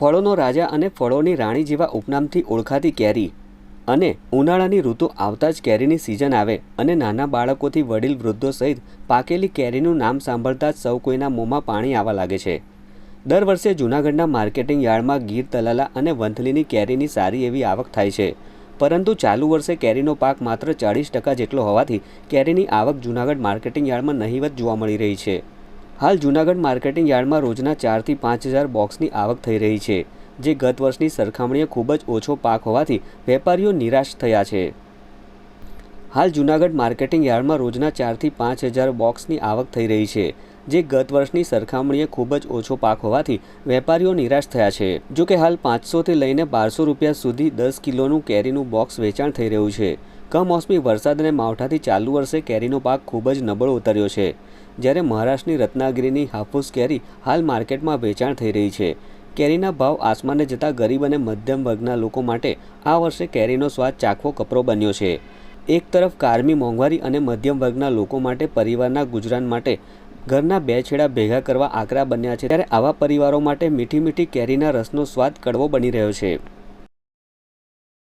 ફળોનો રાજા અને ફળોની રાણી જેવા ઉપનામથી ઓળખાતી કેરી અને ઉનાળાની ઋતુ આવતા જ કેરીની સિઝન આવે અને નાના બાળકોથી વડીલ વૃદ્ધો સહિત પાકેલી કેરીનું નામ સાંભળતા જ સૌ કોઈના મોંમાં પાણી આવવા લાગે છે. દર વર્ષે જૂનાગઢના માર્કેટિંગ યાર્ડમાં ગીર તલાલા અને વંથલીની કેરીની સારી એવી આવક થાય છે. પરંતુ ચાલુ વર્ષે કેરીનો પાક માત્ર ચાળીસ ટકા જેટલો હોવાથી કેરીની આવક જૂનાગઢ માર્કેટિંગ યાર્ડમાં નહીવત જોવા મળી રહી છે. હાલ જૂનાગઢ માર્કેટિંગ યાર્ડમાં રોજના ચારથી પાંચ હજાર બોક્સની આવક થઈ રહી છે, જે ગત વર્ષની સરખામણીએ ખૂબ જ ઓછો પાક હોવાથી વેપારીઓ નિરાશ થયા છે. હાલ જૂનાગઢ માર્કેટિંગ યાર્ડમાં રોજના ચારથી પાંચ હજાર બોક્સની આવક થઈ રહી છે, જે ગત વર્ષની સરખામણીએ ખૂબ જ ઓછો પાક હોવાથી વેપારીઓ નિરાશ થયા છે. જો કે હાલ પાંચસોથી લઈને બારસો રૂપિયા સુધી દસ કિલોનું કેરીનું બોક્સ વેચાણ થઈ રહ્યું છે કમોસમી વરસાદ અને માવઠાથી ચાલુ વર્ષે કેરીનો પાક ખૂબ જ નબળો ઉતર્યો છે. જ્યારે મહારાષ્ટ્રની રત્નાગીરીની હાફૂસ કેરી હાલ માર્કેટમાં વેચાણ થઈ રહી છે. કેરીના ભાવ આસમાને જતા ગરીબ અને મધ્યમ વર્ગના લોકો માટે આ વર્ષે કેરીનો સ્વાદ ચાખવો કપરો બન્યો છે. એક તરફ કારમી મોંઘવારી અને મધ્યમ વર્ગના લોકો માટે પરિવારના ગુજરાન માટે ઘરના બે છેડા ભેગા કરવા આકરા બન્યા છે, ત્યારે આવા પરિવારો માટે મીઠી મીઠી કેરીના રસનો સ્વાદ કડવો બની રહ્યો છે.